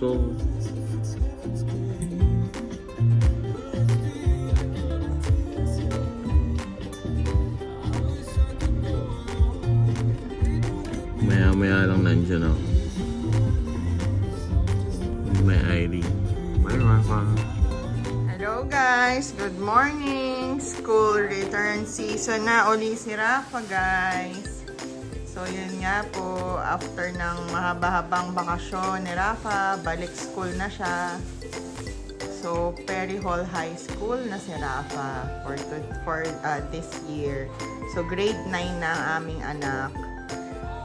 Hall High School. Maya maya lang nandiyan ako. May ID. Bye Rafa. Hello guys! Good morning! School return season na uli si Rafa guys. So yun nga po, after ng mahaba-habang bakasyon ni Rafa, balik school na siya. So Perry Hall High School na si Rafa for, for uh, this year. So grade 9 na ang aming anak.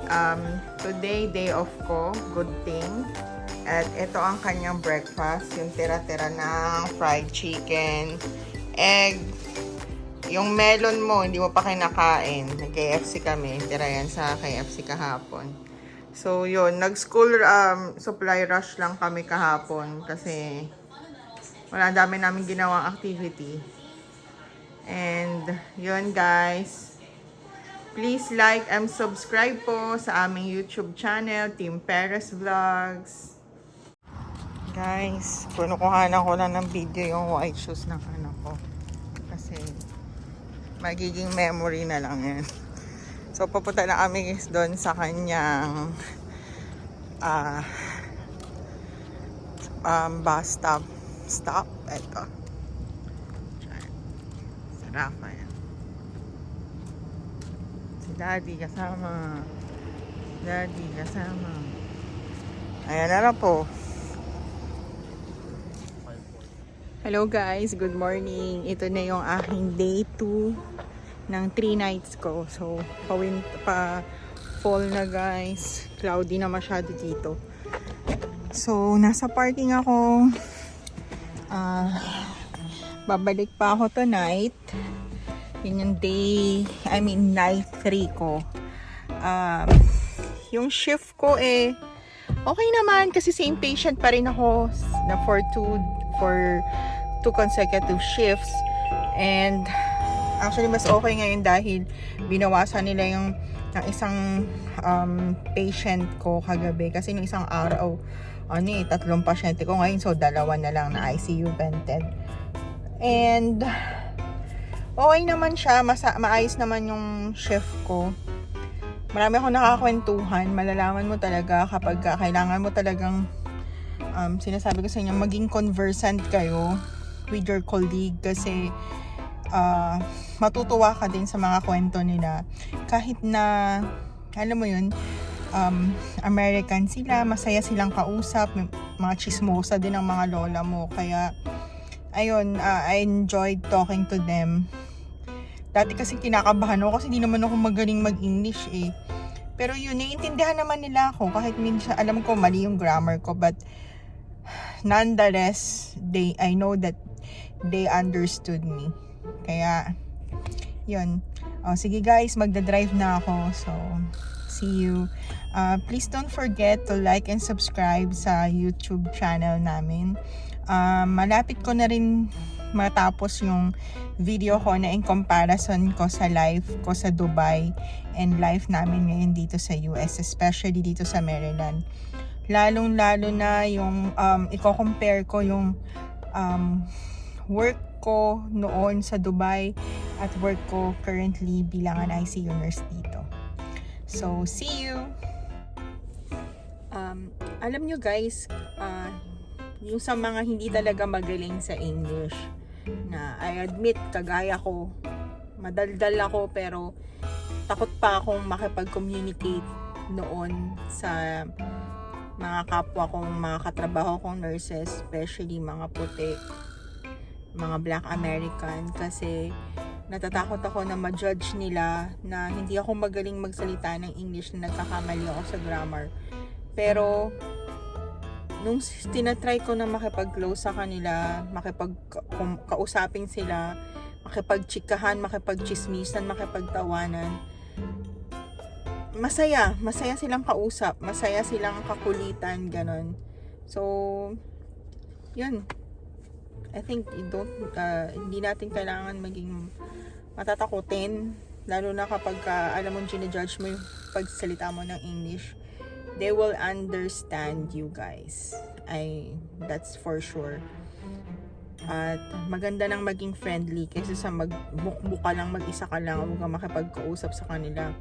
Um, today, day off ko. Good thing. At ito ang kanyang breakfast. Yung tira-tira ng fried chicken, egg, yung melon mo, hindi mo pa kinakain. Nag-KFC kami. Tira yan sa KFC kahapon. So, yun. Nag-school um, supply rush lang kami kahapon kasi wala dami namin ginawang activity. And, yun guys. Please like and subscribe po sa aming YouTube channel, Team Perez Vlogs. Guys, punukuhanan ko lang ng video yung white shoes ng anak ko. Kasi magiging memory na lang yan. So, papunta na kami doon sa kanyang ah um, bus stop. Stop. Ito. Sa Rafa yan. Si Daddy kasama. Daddy kasama. Ayan na lang po. Hello guys, good morning. Ito na yung aking day 2 ng 3 nights ko. So, pawin pa fall na guys. Cloudy na masyado dito. So, nasa parking ako. Ah, babalik pa ako tonight. Yun yung day, I mean night 3 ko. Um, yung shift ko eh, okay naman kasi same patient pa rin ako na for two, for two consecutive shifts. And actually mas okay ngayon dahil binawasan nila yung ng isang um, patient ko kagabi. Kasi nung isang araw ano eh, tatlong pasyente ko ngayon. So dalawa na lang na ICU vented and okay naman siya. Masa, maayos naman yung shift ko. Marami akong nakakwentuhan. Malalaman mo talaga kapag ka kailangan mo talagang um, sinasabi ko sa inyo maging conversant kayo with your colleague kasi ah, matutuwa ka din sa mga kwento nila. Kahit na alam mo yun um, American sila masaya silang kausap may mga chismosa din ang mga lola mo. Kaya ayun ah, I enjoyed talking to them. Dati kasi kinakabahan ako kasi hindi naman ako magaling mag-English eh. Pero yun, naiintindihan naman nila ako. Kahit minsan alam ko mali yung grammar ko but nonetheless they I know that they understood me. Kaya yun. Oh, sige guys magda-drive na ako. So see you. Uh, please don't forget to like and subscribe sa YouTube channel namin. Uh, malapit ko na rin matapos yung video ko na in comparison ko sa life ko sa Dubai and life namin ngayon dito sa US especially dito sa Maryland. Lalong lalo na yung um, i-compare ko yung um, work ko noon sa Dubai at work ko currently bilang an ICU nurse dito. So, see you! Um, alam nyo guys, uh, yung sa mga hindi talaga magaling sa English, na I admit, kagaya ko, madaldal ako pero takot pa akong makipag-communicate noon sa mga kapwa kong mga katrabaho kong nurses, especially mga puti, mga black American kasi natatakot ako na ma-judge nila na hindi ako magaling magsalita ng English na nagkakamali ako sa grammar. Pero nung tinatry ko na makipag-close sa kanila, makipag-kausapin sila, makipag-chikahan, makipag-chismisan, makipagtawanan, masaya, masaya silang kausap, masaya silang kakulitan, ganon. So, yun. I think you don't, uh, hindi natin kailangan maging matatakutin, lalo na kapag uh, alam mo, ginajudge mo yung pagsalita mo ng English. they will understand you guys. I that's for sure. At maganda nang maging friendly kaysa sa magbukbuk ka lang, mag-isa ka lang, huwag kang makipagkausap sa kanila.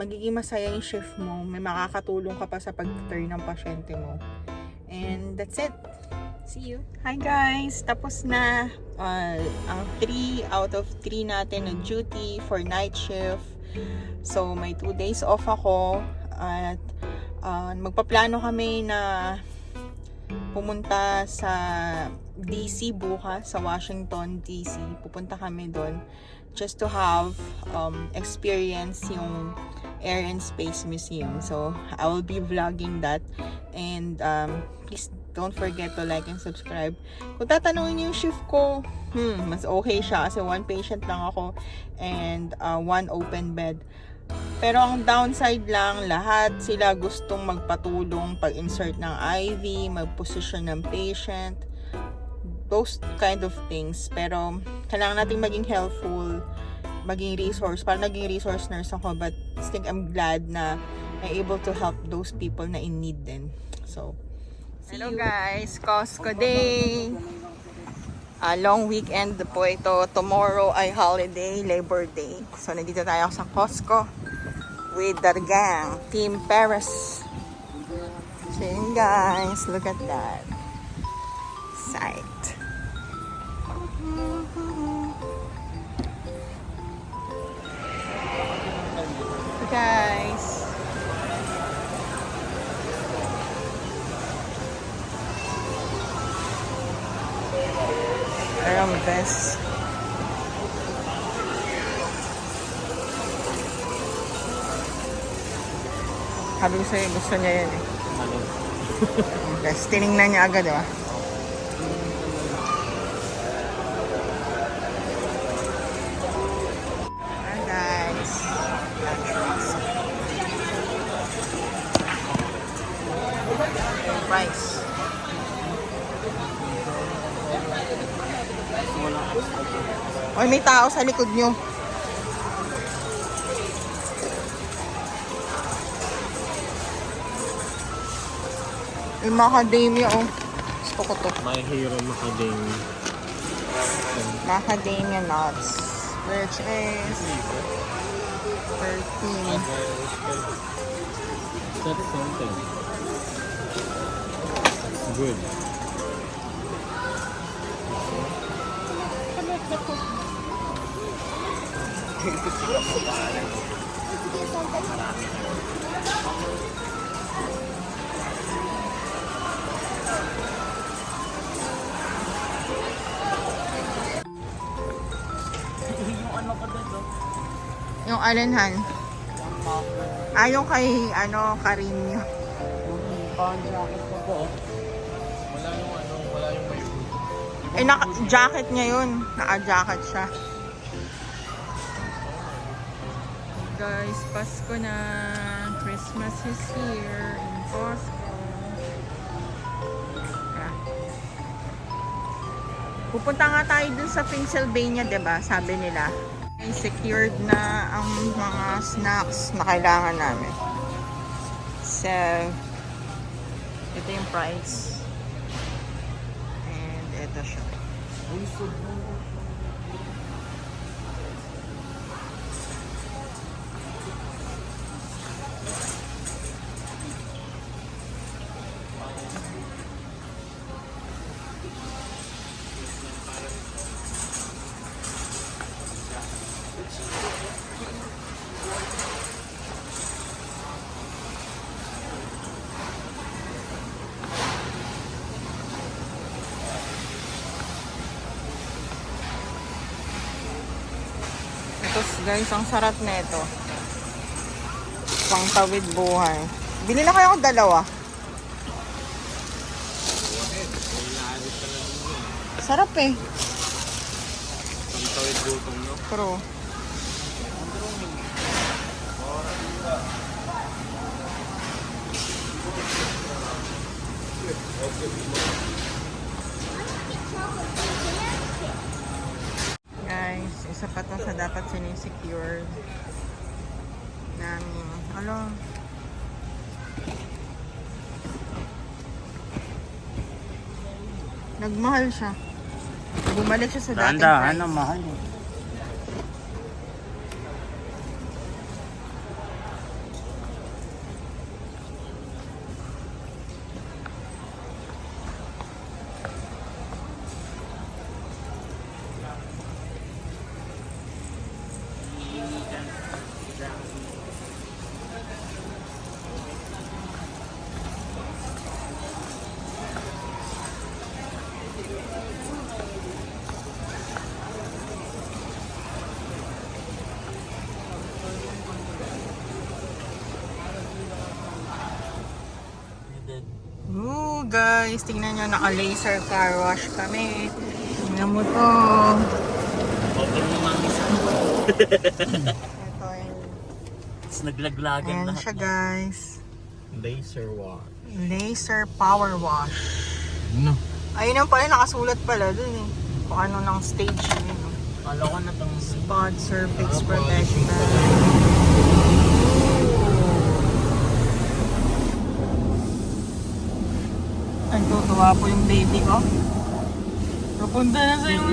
Magiging masaya yung shift mo, may makakatulong ka pa sa pag-turn ng pasyente mo. And that's it. See you. Hi guys! Tapos na uh, ang 3 out of 3 natin na duty for night shift. So, may 2 days off ako. At uh, magpaplano kami na pumunta sa DC bukas, sa Washington DC. Pupunta kami doon just to have um, experience yung Air and Space Museum. So, I will be vlogging that. And um, please don't forget to like and subscribe. Kung tatanungin niyo yung shift ko, hmm, mas okay siya kasi one patient lang ako and uh, one open bed. Pero ang downside lang, lahat sila gustong magpatulong pag-insert ng IV, mag-position ng patient, those kind of things. Pero kailangan nating maging helpful, maging resource. Parang naging resource nurse ako, but I think I'm glad na I'm able to help those people na in need din. So, Hello guys, Costco Day! A long weekend po ito. Tomorrow ay holiday, Labor Day. So, nandito tayo sa Costco with the gang, Team Paris. So, guys, look at that. So guys, Aram best. Sabi ko sa'yo, gusto niya yan eh. Guys, tinignan niya agad, di ba? Oy, may tao sa likod nyo. Yung macadamia, oh. Gusto ko to. My Hero Macadamia. Macadamia nuts. Which is 13. That's something. Good. Yung alinhan. Ah, yung kay, ano, Carino. Wala Eh, naka, jacket niya yun. Naka-jacket siya. Guys, Pasko na. Christmas is here in. Yeah. Pupunta nga tayo dun sa Pennsylvania, ba? Sabi nila. Secured na ang mga snacks na kailangan namin. So, ito yung price. And ito siya. Ito guys, ang sarap na ito. Pang tawid buhay. Bili na kayo ng dalawa. Sarap eh. Pantawid gutom, no? Pero, guys, isa pa to sa dapat sinisecure namin. Ano, Nagmahal siya. Bumalik siya sa dating Dahan-dahan price. ang mahal. eh. Guys, tingnan nyo, naka-laser car wash kami. Tingnan mo to. Open mo ang isa. Ito yung... Tapos naglaglagan Ayan lahat. siya, guys. Laser wash. Laser power wash. No. Ayun ang pala, nakasulat pala dun eh. Kung ano ng stage yun. Kala ko na itong Spot Surface Ah, Protection. Ay, tutuwa po yung baby ko. Napunta na sa yung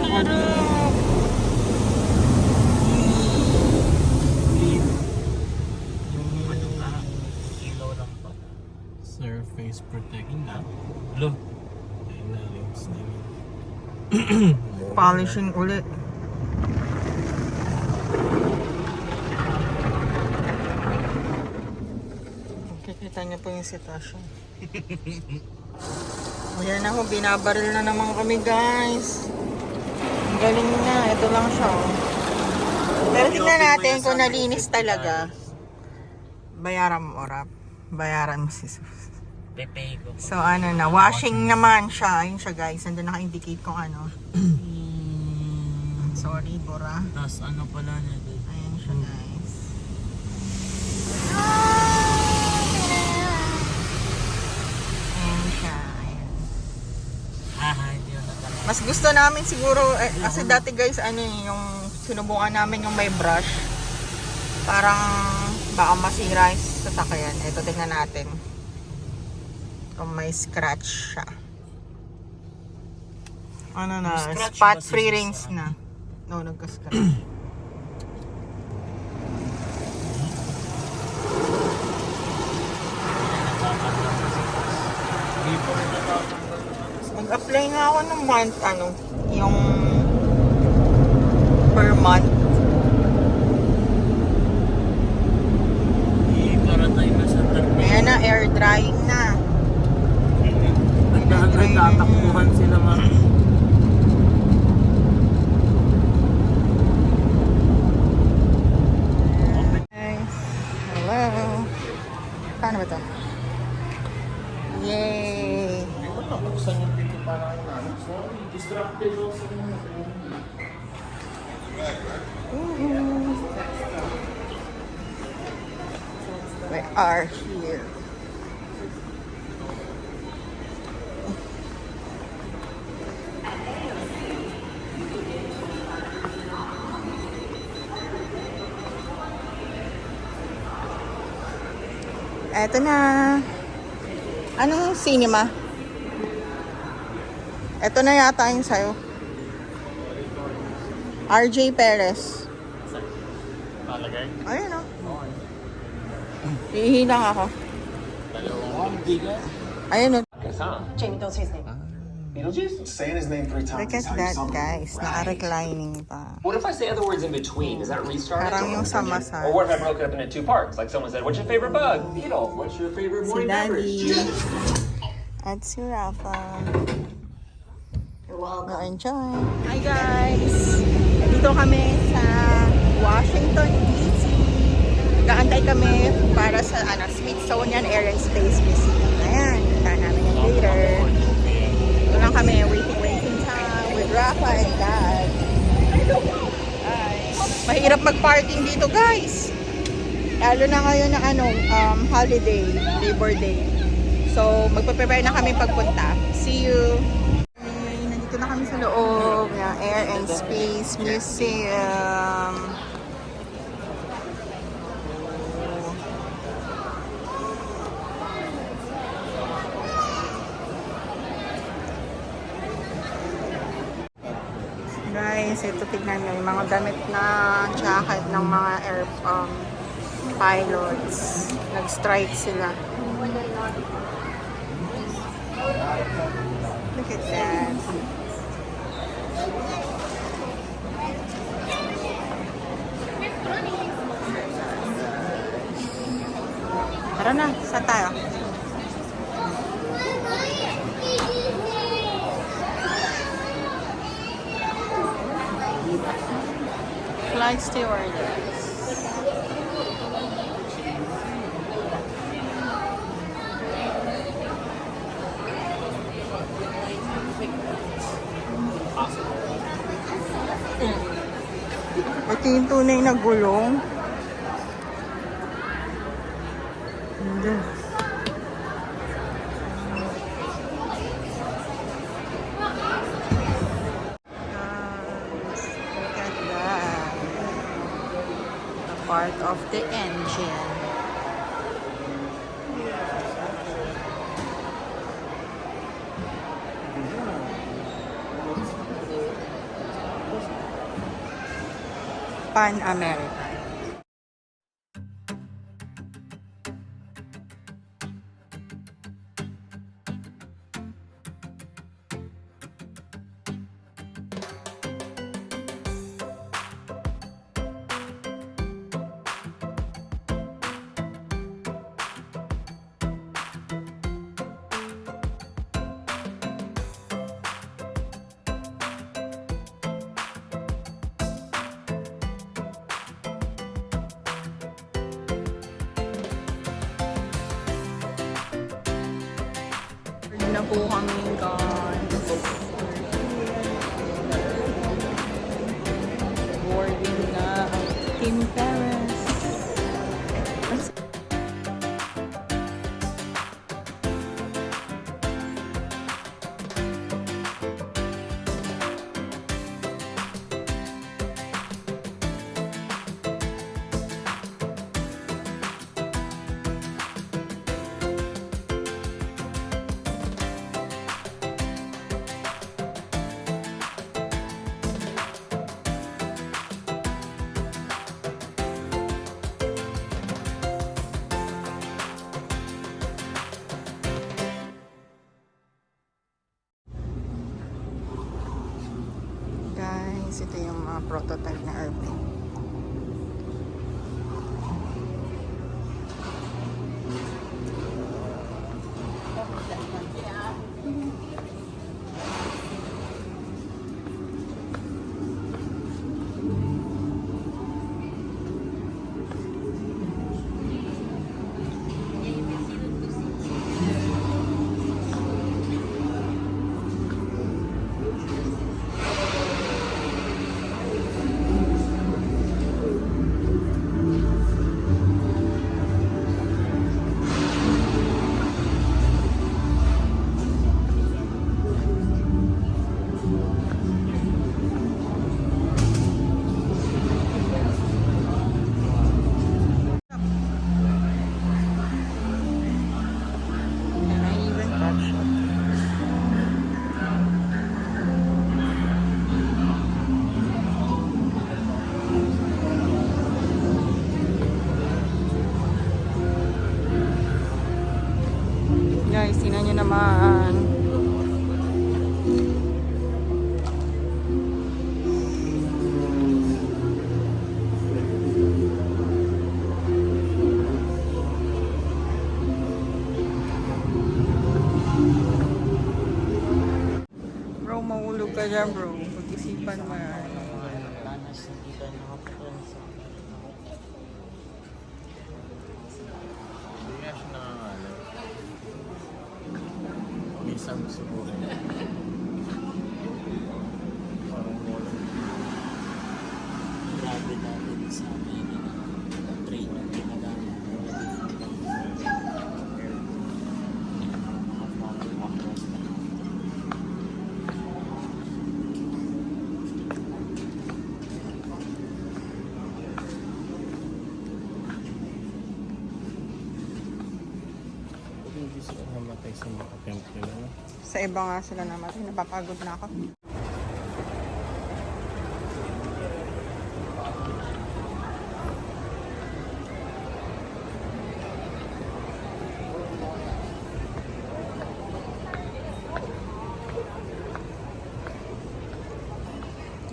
pa. Surface protecting na. Lo. Ayun na. Polishing ulit. Kikita niyo po yung sitwasyon. o yan na ho, binabaril na naman kami guys. Ang galing na, ito lang siya. oh. Pero tingnan natin kung nalinis talaga. Bayaran mo, Orap. Bayaran mo si Sus. Pepe ko. So ano na, washing naman siya. Ayun siya guys, nandun naka-indicate kung ano. Sorry, Bora. Tapos ano pala niya doon? Ayan siya guys. Ayan siya. Ayan. Ah, hindi yun nakalala. Mas gusto namin siguro, eh, kasi dati guys, ano eh, yung sinubukan namin yung may brush. Parang baka masira yung sasakyan. Ito, tingnan natin. Kung may scratch siya. Ano na, May scratch spot ba sa free sasakyan? rings na. No, nagka-scratch. Mag-apply nga ako ng month, ano, yung per month. Eh, para tayo nasa terminal. Ayan na, air drying na. Nagdahan nagtatakbuhan sila mga Guys, hello. Paano ba ito? Yay! Buksan yung pinto para kayo na. Sorry, distracted ako sa mga. Woohoo. We are here. Eto na. Anong cinema? Eto na yata yung sayo. RJ Perez. Talagay? Ayun o. Hihilang ako. Ayun o. Jamie, don't say his name. Beetlejuice? Saying his name three times Look at is how you that summon guys. Naka-reclining pa. What if I say other words in between? Does that restart it? Parang yung sa massage. Or what if I broke it up into two parts? Like someone said, what's your favorite bug? Beetle. What's your favorite Si morning beverage? Daddy. At si Rafa. You're welcome. Na-enjoy. Hi guys! Dito kami sa Washington, D.C. Gaantay kami para sa ano, Smithsonian Air and Space Museum. Ayan, kita namin yung later. Ito lang kami, waiting, waiting time with Rafa and Dad. Guys, mahirap mag-parking dito guys. Lalo na ngayon na ano, um, holiday, Labor Day. So, magpe-prepare na kami pagpunta. See you! Okay, nandito na kami sa loob ng Air and Space Museum. Guys, ito tignan nyo, yung mga damit na jacket ng mga air um, pilots. Nag-strike sila. Look at that. Tara na, saan tayo? Flight stewardess. Ito yung tunay na gulong. Hindi. Guys, look at that. A part of the engine. Pan American. Ito dyan bro. Pag-isipan mo yan. Hindi nga siya nangangalan. Minsan siguro. sa iba nga sila namatay. Napapagod na ako.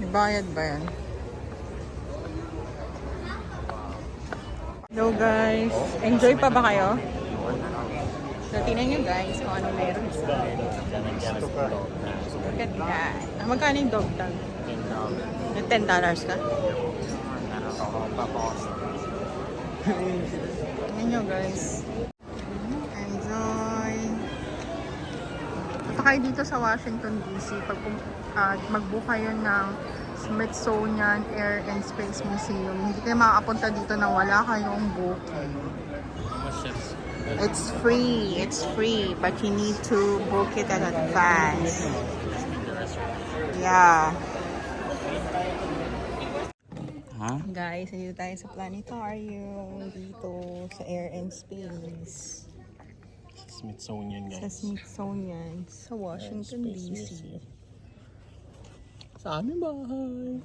Bayad ba yan? Hello guys! Enjoy pa ba kayo? So, tingnan nyo guys kung ano meron. Look at that. Ah, magkano yung dog tag? Yung $10 ka? Tingnan nyo guys. Enjoy! Punta kayo dito sa Washington DC. Pag pum- ah, mag-book ng Smithsonian Air and Space Museum. Hindi kayo makakapunta dito na wala kayong booking. It's free. It's free. But you need to book it in advance. Yeah. Ha? Guys, nandito tayo sa planetarium. Dito sa Air and Space. Smithsonian Sa guys. Smithsonian. Sa Washington DC. Sa aming bahay.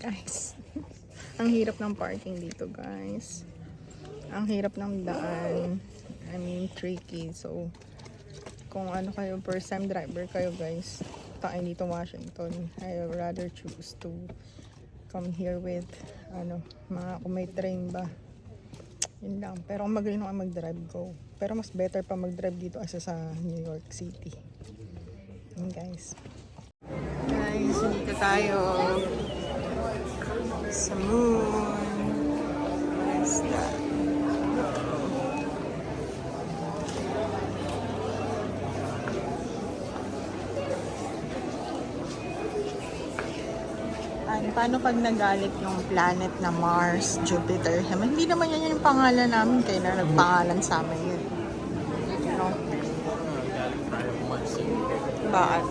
Guys. Ang hirap ng parking dito, guys. Ang hirap ng daan. I mean, tricky. So, kung ano kayo, first time driver kayo, guys, tayo dito Washington, I rather choose to come here with, ano, mga kung may train ba. Yun lang. Pero magaling ako mag-drive, go. Pero mas better pa mag-drive dito asa sa New York City. Yun, guys. Guys, dito tayo sa moon. What is that? Ano, paano pag nagalit yung planet na Mars, Jupiter? Hindi naman yan yung pangalan namin, kaya na nagpangalan sa amin yun. You know? Galing tayo kumansin. Tapos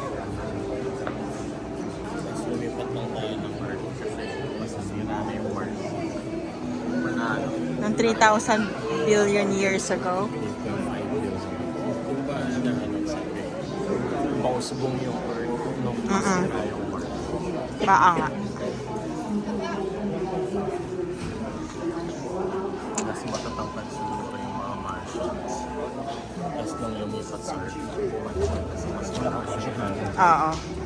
lumipat lang tayo ng Earth kasi masasira na yung Mars. Panalo. Noong 3,000 billion years ago. 8.5 billion. Kung ba na ano sabi, mausbong yung Earth nung masira yung Mars. Baa nga. Mas matatangkad siguro pa yung mga Martians. Tapos nung lumipat sa Earth, mas malaki siya. Oo.